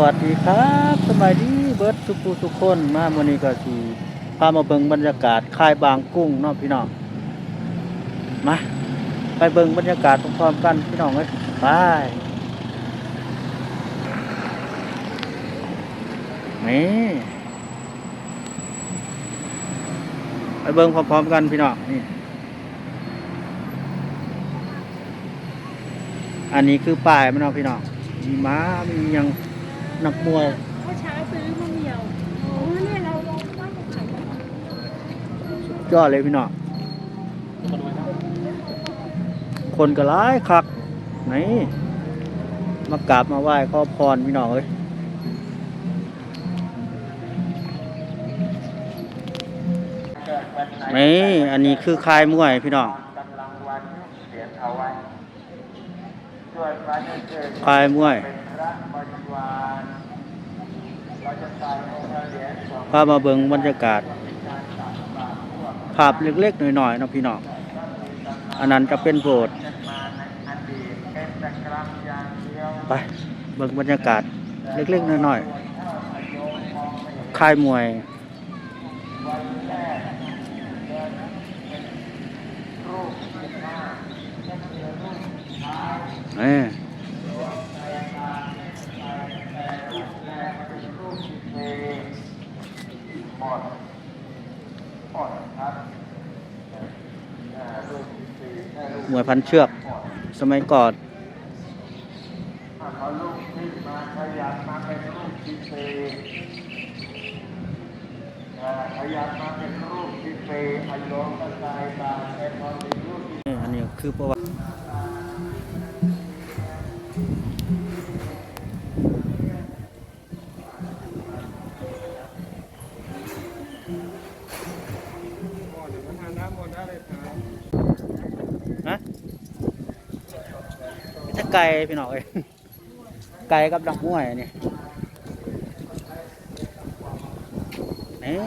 วัสดีครับสบายดีเบิร์ดสุปูสุกคนมาวันนี้ก็สีพามาเบิ่งบรรยากาศค่ายบางกุ้งเนาะพี่น้องมาไปเบิ่งบรรยากาศพร้อมๆกันพี่น้องเอ้ยไปนี่ไปเบิ่งพร้อมๆกันพี่น้องนี่อันนี้คือป้ายมันเนาะพี่น้องมีม้ามียัง นักมวยเมื่อเช้าซื้อมะเหมี่ยวโอ้เนี่ยเราลองว่าจะขายกันสุดยอดเลยพี่น้องคนก็ร้ายคักไหนมากราบมาไหว้ขอพรพี่น้องเอ้ยนี่อันนี้คือคายมวยพี่น้อง คายมวยพามาเบิ่งบรรยากาศ ภาพเล็กๆหน่อยๆนะพี่น้องอันนั้นจะเป็นโบสถ์ไปเบิ่งบรรยากาศเล็กๆน้อยๆค่ายมวย เอ้ยมวยพันเชือก สมัยก่อนเอาลูกขึ้นมาขยับมาเป็นรูปที่สี่อ่าข ฮะนี่ถ้าไก่พี่น้องเอ้ยไก่กับดักมวยนี่นี่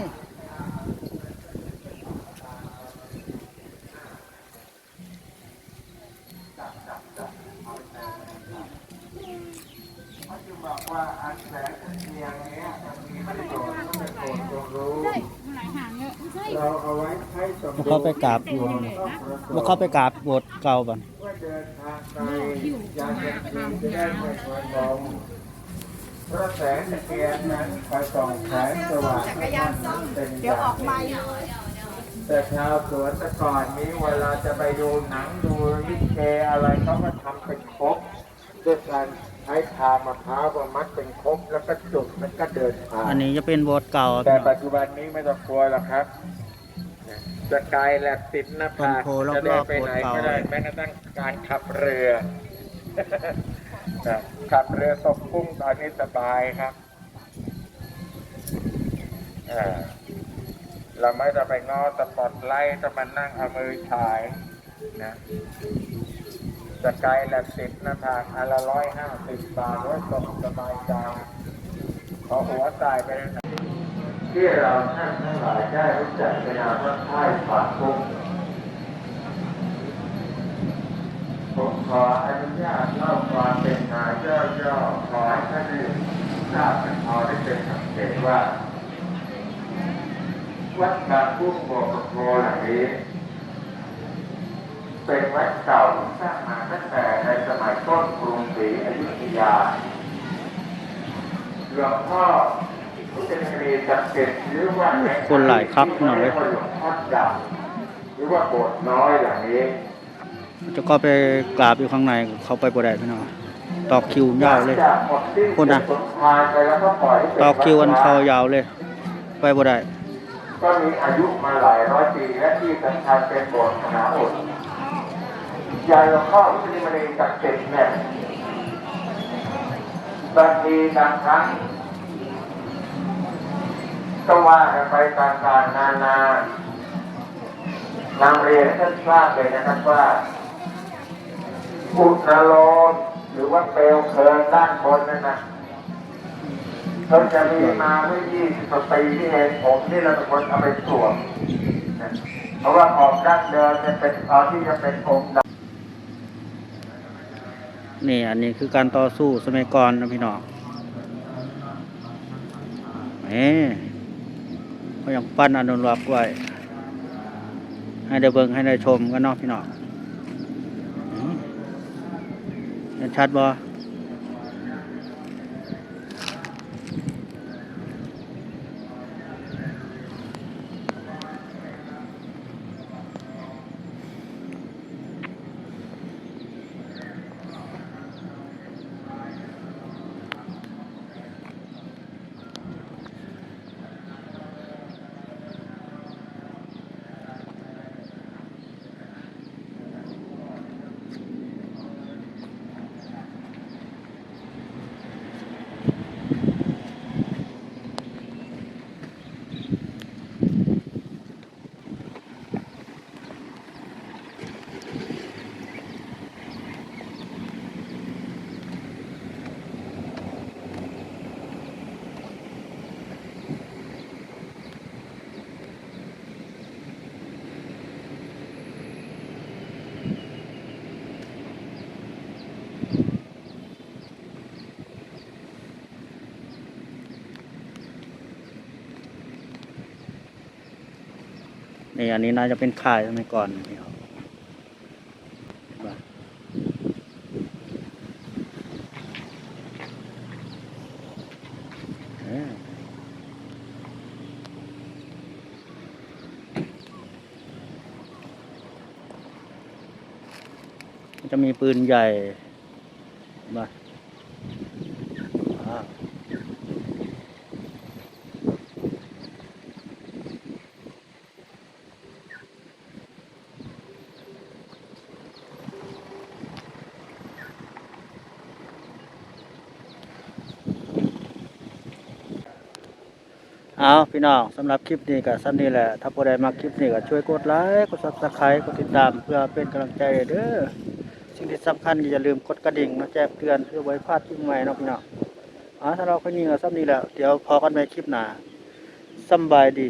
ว่าอันแสนเทียงนี้มันมีประโยชน์ เราเอาไว้ใช้สมมาเข้าไปกราบอยู่นี่มาเข้าไปกราบโบสถ์เก่าบันว่าเดินทางไกลอยากจะกินจะได้ไม่ทนลมพระแสงเทียนนั้นคอยส่องแสงสว่างให้ท่านนั้นเป็นอย่างแต่ชาวสวนแต่ก่อนนี้เวลาจะไปดูหนังดูลิเกอะไรเขาก็ทำเป็นครบด้วยการใช้ทางมะพร้าวมามัดเป็นครบแล้วก็จุดแล้วก็เดินทางอันนี้จะเป็นโบสถ์เก่าแต่พี่น้ปัอจงจุบันนี้ไม่ต้องกลัวหรอกครับ จะไกลแหลกติดหน้าผากต้นโพรอบๆจะเดินไปไหนก็ได้โบสถ์เก่าแม้กระทั่งการขับเรือนะขับเรือตกกุ้งตอนนี้สบายครับอ่าเราไม่ต้องไปง้อสปอตไลท์ต้องมานั่งเอามือฉายนะจะไกลละสิบหน้าทางอันละร้อยห้าสิบบาทไว้ส่งสบายใจขอหัวตายไปเลยนะ ที่เราท่านทั้งหลายได้รู้จักในนามว่าค่ายฝากคุ้งผมขออนุญาตเล่าความเป็นมาย่อๆขอให้ท่านได้ทราบกันพอได้เป็นสังเกตว่า วัดบางกุ้งโบกโพหลังนี้เป็นวัดเก่าที่สร้างมาตั้งแต่ในสมัยต้นกรุงศรีอยุธยาหลวงพ่อ ครีจักเก็ตหรือว่าคนหลายครับหน่อยหลวงพ่อดำหรือว่าโบสถ์น้อยหลังนี้จะก็ไปกราบอยู่ข้างในเข้าไปบ่ได้พี่น้องตอกคิวยาวเลยหงจากหมดสิ้นคนน่ะสงครามไปแล้วก็ปล่อยให้เป็นตอกคิวอันดเขาร้างยาวเลย ไปบ่ได้ก็มีอายุมาหลายร้อยปีและที่สำคัญเป็นโบสถ์ขนาดอุดยายหลวงพ่อพุทธิมณีจักเก็ตเนี่ยบางทีบางครั้ง ก็ว่ากันไปต่างๆนานานำเรียนท่านทราบเลยนะครับว่าอุณโลมหรือว่าเปลวเพลิงด้านบนนั่นนะเพิ่งจะมีมาเมื่อ20กว่าปีที่เองผมนี่เราเป็นคนเอาไปสวมนเพราะว่าออกด้านเดิมเนี่ยเป็นตอนที่จะเป็นองค์ดำนี่อันนี้คือการต่อสู้สมัยก่อนนะพี่น้องนี่ ก็ยังปั้นอนุรักษ์ไว้ ให้ได้เบิ่งให้ได้ชมกันเนาะพี่น้องเห็นชัดบ่ นี่อันนี้น่าจะเป็นค่ายสมัยก่อนนี่ครับเห็นปะเอ้ยมันจะมีปืนใหญ่เห็นปะอ่า เอาพี่น้องสำหรับคลิปนี้ก็สั้นนี้แหละ ถ้าผู้ใดมาคลิปนี้ก็ช่วยกดไลค์กดซับสไครต์กดติดตามเพื่อเป็นกำลังใจเด้อสิ่งที่สำคัญอย่าลืมกดกระดิ่งมาแจ้งเตือนเพื่อไว้พลาดคลิปใหม่นะพี่น้องเอาถ้าเราคนนี้ก็สั้นนี้แหละเดี๋ยวพอกันใหม่คลิปหน้าสบายดี